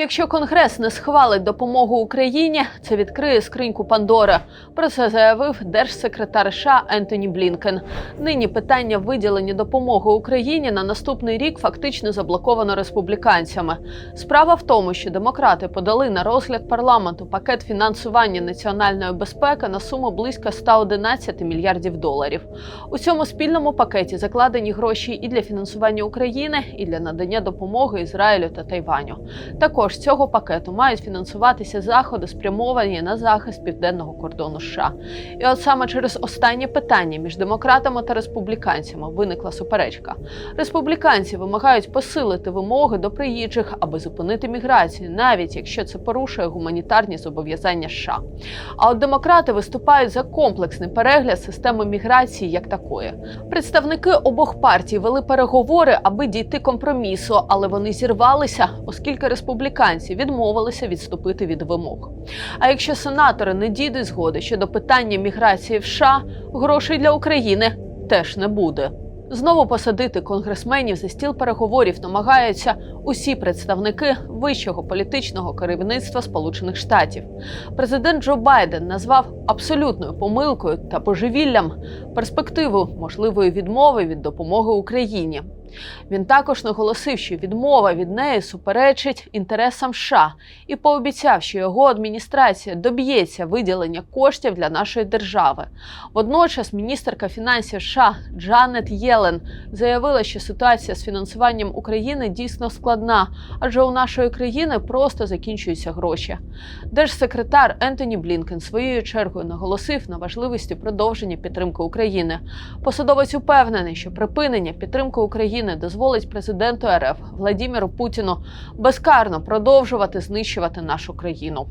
Якщо Конгрес не схвалить допомогу Україні, це відкриє скриньку Пандори. Про це заявив держсекретар США Ентоні Блінкен. Нині питання виділення допомоги Україні на наступний рік фактично заблоковано республіканцями. Справа в тому, що демократи подали на розгляд парламенту пакет фінансування національної безпеки на суму близько 111 мільярдів доларів. У цьому спільному пакеті закладені гроші і для фінансування України, і для надання допомоги Ізраїлю та Тайваню. Також з цього пакету мають фінансуватися заходи, спрямовані на захист південного кордону США. І от саме через останнє питання між демократами та республіканцями виникла суперечка. Республіканці вимагають посилити вимоги до приїжджих, аби зупинити міграцію, навіть якщо це порушує гуманітарні зобов'язання США. А от демократи виступають за комплексний перегляд системи міграції як такої. Представники обох партій вели переговори, аби дійти компромісу, але вони зірвалися, оскільки республіканці відмовилися відступити від вимог. А якщо сенатори не дійдуть згоди щодо питання міграції в США, грошей для України теж не буде. Знову посадити конгресменів за стіл переговорів намагаються усі представники вищого політичного керівництва Сполучених Штатів. Президент Джо Байден назвав абсолютною помилкою та божевіллям перспективу можливої відмови від допомоги Україні. Він також наголосив, що відмова від неї суперечить інтересам США і пообіцяв, що його адміністрація доб'ється виділення коштів для нашої держави. Водночас міністерка фінансів США Джанет Єлен заявила, що ситуація з фінансуванням України дійсно складна, адже у нашої країни просто закінчуються гроші. Держсекретар Ентоні Блінкен своєю чергою наголосив на важливості продовження підтримки України. Посадовець упевнений, що припинення підтримки України дозволить президенту РФ Владіміру Путіну безкарно продовжувати знищувати нашу країну.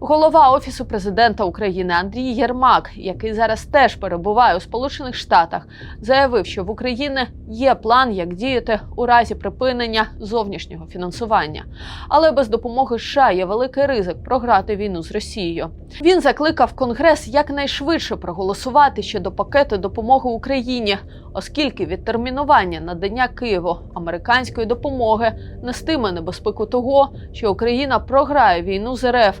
Голова офісу президента України Андрій Єрмак, який зараз теж перебуває у Сполучених Штатах, заявив, що в Україні є план, як діяти у разі припинення зовнішнього фінансування. Але без допомоги США є великий ризик програти війну з Росією. Він закликав Конгрес якнайшвидше проголосувати щодо пакету допомоги Україні, оскільки відтермінування надання Києву американської допомоги нестиме небезпеку того, що Україна програє війну з РФ,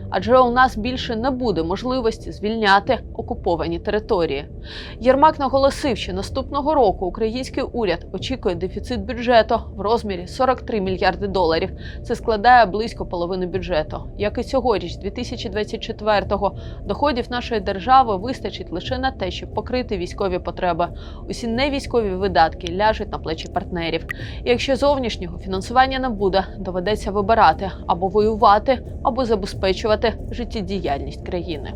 адже у нас більше не буде можливості звільняти окуповані території. Єрмак наголосив, що наступного року український уряд очікує дефіцит бюджету в розмірі 43 мільярди доларів. Це складає близько половини бюджету. Як і цьогоріч, 2024-го, доходів нашої держави вистачить лише на те, щоб покрити військові потреби. Усі невійськові видатки ляжуть на плечі партнерів. І якщо зовнішнього фінансування не буде, доведеться вибирати або воювати, або забезпечувати життєдіяльність країни.